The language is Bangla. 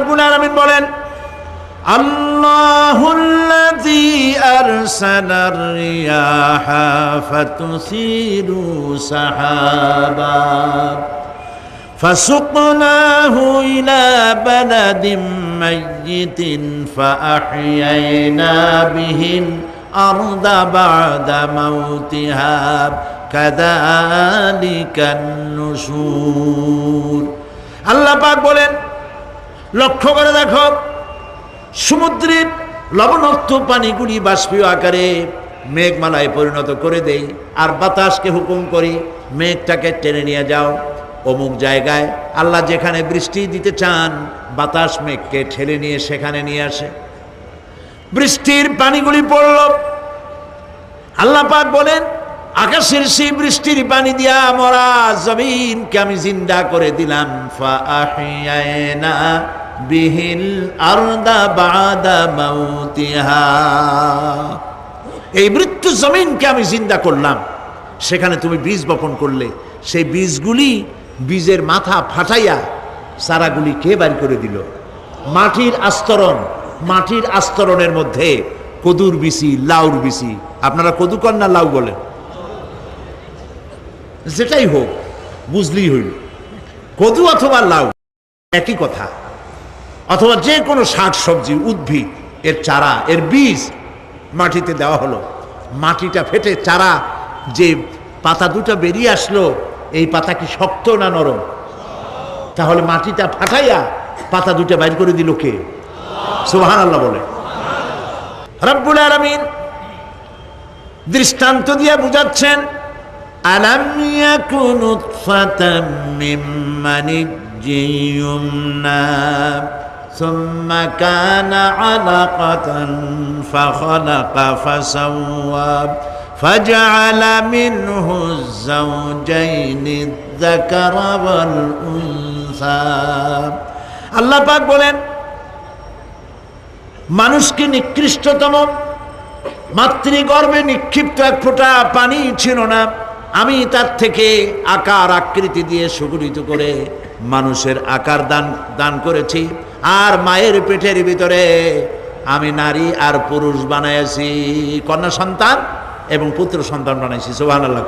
রব্বুল আলামিন বলেন الله الذي أرسل الرياح فتثير سحابا فسقناه إلى بلد ميت فأحيينا به الأرض بعد موتها كذلك النشور আল্লাহ পাক বলেন লক্ষ্য করে দেখো, সমুদ্রের লবণাক্ত পানিগুলি বাষ্পীয় আকারে মেঘমালায় পরিণত করে দেই। আর বাতাসকে হুকুম করি, মেঘটাকে টেনে নিয়ে যাও। অমুক জায়গায় আল্লাহ যেখানে বৃষ্টি দিতে চান, বাতাস মেঘকে ঠেলে নিয়ে সেখানে নিয়ে আসে। বৃষ্টির পানিগুলি পড়ল। আল্লাহ পাক বলেন আকাশের সেই বৃষ্টির পানি দিয়া মরা জমিনকে আমি জিন্দা করে দিলাম। বিহিল এই মৃত্যু জমিনকে আমি জিন্দা করলাম। সেখানে তুমি বীজ বপন করলে। সেই বীজগুলি বীজের মাথা ফাটাইয়া সারাগুলি কে বাড়ি করে দিল? মাটির আস্তরণ, মাটির আস্তরণের মধ্যে কদুর বিসি লাউর বিসি আপনারা কদু না লাউ বলেন। যেটাই হোক, বুঝলেই হইল। কদু অথবা লাউ, একই কথা। অথবা যে কোনো শাক, সবজি, উদ্ভিদ, এর চারা, এর বীজ মাটিতে দেওয়া হলো। মাটিটা ফেটে চারা, যে পাতা দুটো বেরিয়ে আসলো, এই পাতা কি শক্ত না নরম? তাহলে মাটিটা ফাটাইয়া পাতা দুটো বাইর করে দিল কে? সুহান আল্লাহ বলে। রব্বুল আলামিন দৃষ্টান্ত দিয়ে বুঝাচ্ছেন আলাম ইয়াকুনু ফাতাম মিন মানিজ্জিয়ুমনা ثم كان علقة فخلق فسوى فجعل منه الزوجين الذكر والأنثى আল্লাহ পাক বলেন মানুষকে নিকৃষ্টতম মাতৃগর্ভে নিক্ষিপ্ত এক ফোঁটা পানি ছিল না আমি তার থেকে আকার আকৃতি দিয়ে সুগঠিত করে মানুষের আকার দান দান করেছি। আর মায়ের পেটের ভিতরে আমি নারী আর পুরুষ বানাইছি, কন্যা সন্তান এবং পুত্র সন্তান বানাইছি সোহান আল্লাহ